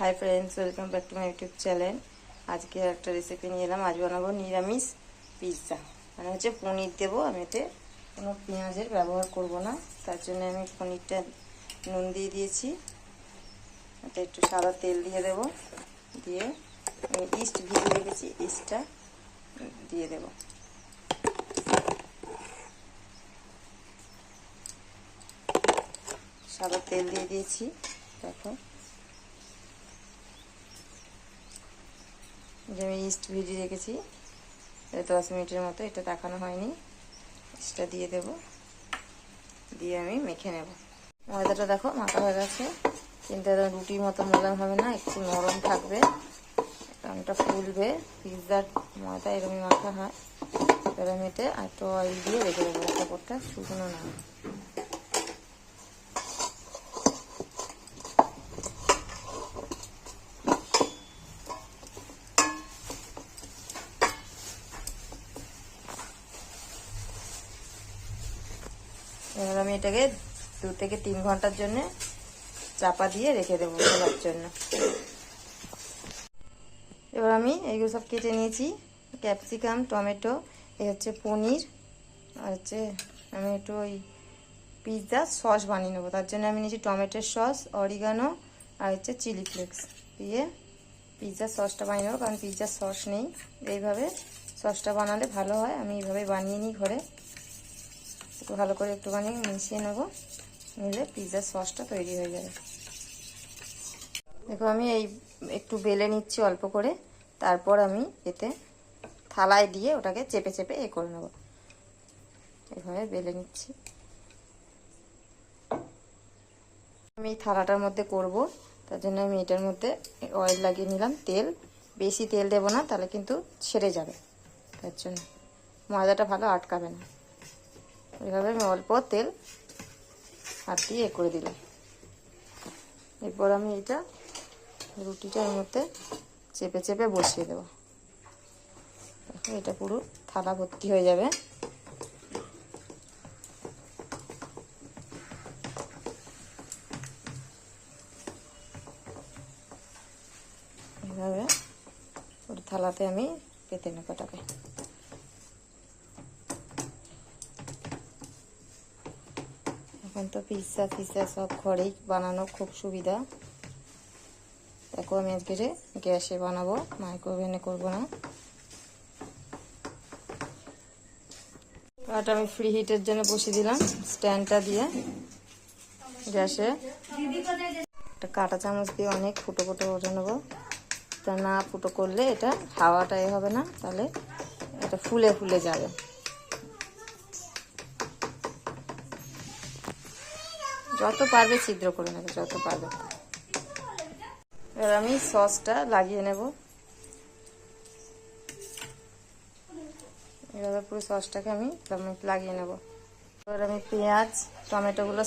Hi friends welcome back to my YouTube channel আজকে একটা recipe নিয়ে এলাম। আজ বানাবো নিরামিষ পিৎজা মানে হচ্ছে পনির দেবো আমি এতে। কোনো পেঁয়াজের ব্যবহার করব না। তার জন্য আমি পনিরটা নুন দিয়ে দিয়েছি। এটা একটু সাদা তেল দিয়ে দেবো। দিয়ে আমি ইস্ট ভিজিয়ে রেখেছি। ইস্টটা দিয়ে দেবো। সাদা তেল দিয়ে দিয়েছি। দেখো। যে আমি ইস্ট ভিজিয়ে রেখেছি দশ মিনিটের মতো, এটা দেখানো হয়নি। ইস্টটা দিয়ে দেব। দিয়ে আমি মেখে নেব। ময়দাটা দেখো, মাখা হয়ে গেছে। কিন্তু এটা রুটির মতো মোলাম হবে না? একটু নরম থাকবে। কারণটা ফুলবে। পিৎজার ময়দা এরকমই মাখা হয়। এবার আমি এটা একটু অয়েল দিয়ে রেখে দেবো। কাপড়টা শুকনো না। এবার আমি এটাকে দু থেকে তিন ঘণ্টার জন্য চাপা দিয়ে রেখে দেবো খোলার জন্য। এবার আমি এইগুলো সব কেটে নিয়েছি। ক্যাপসিকাম, টমেটো, এই হচ্ছে পনির, আর হচ্ছে আমি একটু ওই পিৎজা সস বানিয়ে নেব। তার জন্য আমি নিয়েছি টমেটোর সস, অরিগানো, আর হচ্ছে চিলি ফ্লেক্স দিয়ে পিৎজার সসটা বানিয়ে নেব, কারণ পিৎজার সস নেই। এইভাবে সসটা বানালে ভালো হয়। আমি এইভাবে বানিয়ে নিই ঘরে। একটু ভালো করে একটুখানি মিশিয়ে নেব। নিলে পিৎজার সসটা তৈরি হয়ে যাবে। দেখো, আমি এই একটু বেলে নিচ্ছি অল্প করে। তারপর আমি এতে থালায় দিয়ে ওটাকে চেপে চেপে এ করে নেব। এভাবে বেলে নিচ্ছি। আমি থালাটার মধ্যে করব। তার জন্য আমি এটার মধ্যে অয়েল লাগিয়ে নিলাম, তেল। বেশি তেল দেবো না, তাহলে কিন্তু ছেড়ে যাবে। তার জন্য ময়দাটা ভালো আটকাবে না। এভাবে আমি অল্প তেল হাত দিয়ে এ করে দিলাম। এরপর আমি এটা রুটিটা এর মধ্যে চেপে চেপে বসিয়ে দেবো। এটা পুরো থালা ভর্তি হয়ে যাবে। এভাবে পুরো থালাতে আমি পেতে নেব এটাকে এখন তো পিৎজা ফিৎজা সব ঘরেই বানানো খুব সুবিধা। দেখো আমি আজকে গ্যাসে বানাবো মাইক্রোওভেনে করব না। কড়াটা আমি ফ্রি হিটের জন্য বসিয়ে দিলাম স্ট্যান্ডটা দিয়ে গ্যাসে। একটা কাঁটা চামচ দিয়ে অনেক ফুটো ফুটো ওঠে নেব। তা না ফুটো করলে এটা হাওয়াটা এ হবে না, তাহলে এটা ফুলে ফুলে যাবে। যত পারবে ছিদ্র করে নেবে, যত পারবে। এবার আমি সসটা লাগিয়ে নেব। এভাবে পুরো সসটাকে আমি লাগিয়ে নেব। এবার আমি পেঁয়াজ, টমেটোগুলো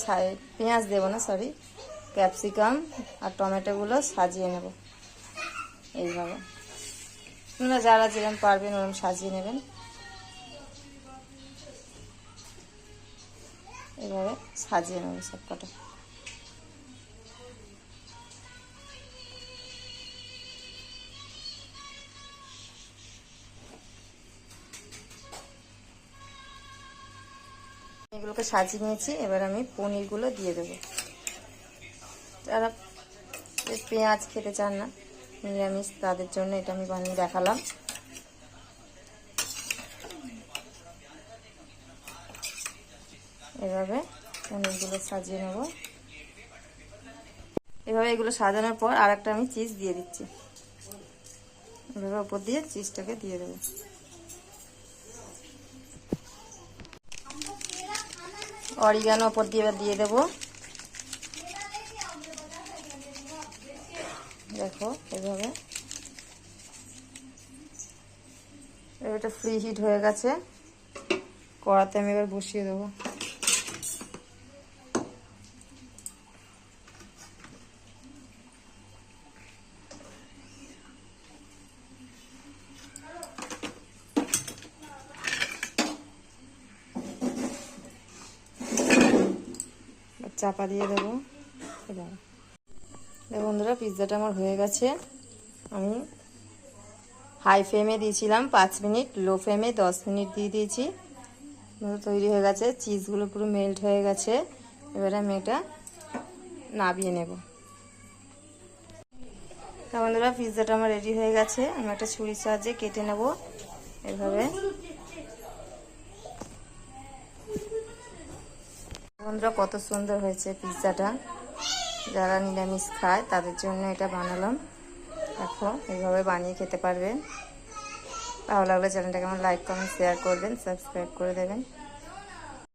পেঁয়াজ দেবো না সরি ক্যাপসিকাম আর টমেটোগুলো সাজিয়ে নেব। এইভাবে। আপনারা যারা যেরকম পারবেন ওরকম সাজিয়ে নেবেন। এভাবে সাজিয়ে নেব সব কটা এগুলোকে সাজিয়ে নিয়েছি, এবার আমি পনিরগুলো দিয়ে দেবো। যারা পেঁয়াজ খেতে চান না, নিরামিষ, তাদের জন্য এটা আমি বানিয়ে দেখালাম। এভাবে পনিরগুলো সাজিয়ে নেব। এভাবে এগুলো সাজানোর পর আর একটা আমি চিজ দিয়ে দিচ্ছি। এভাবে ওপর দিয়ে চিজটাকে দিয়ে দেবো। অরিগানো ওপর দিয়ে দিয়ে দেবো। দেখো এভাবে। এটা ফ্রি হিট হয়ে গেছে। কড়াতে আমি এবার বসিয়ে দেবো। চাপা দিয়ে দেবো। বন্ধুরা পিৎজাটা আমার হয়ে গেছে। আমি হাই ফ্লেমে দিয়েছিলাম, পাঁচ মিনিট লো ফ্লেমে দশ মিনিট দিয়ে দিয়েছি। তৈরি হয়ে গেছে চিজগুলো পুরো মেল্ট হয়ে গেছে। এবারে আমি এটা নাবিয়ে নেব। তা বন্ধুরা পিৎজাটা আমার রেডি হয়ে গেছে। আমি একটা ছুরির সাহায্যে কেটে নেব। এভাবে। বন্ধুরা, কত সুন্দর হয়েছে পিৎজাটা। যারা নিরামিষ খায়, তাদের জন্য এটা বানালাম। দেখো, এইভাবে বানিয়ে খেতে পারবেন। ভালো লাগলে চ্যানেলটাকে আমার লাইক, কমেন্ট, শেয়ার করবেন, সাবস্ক্রাইব করে দেবেন।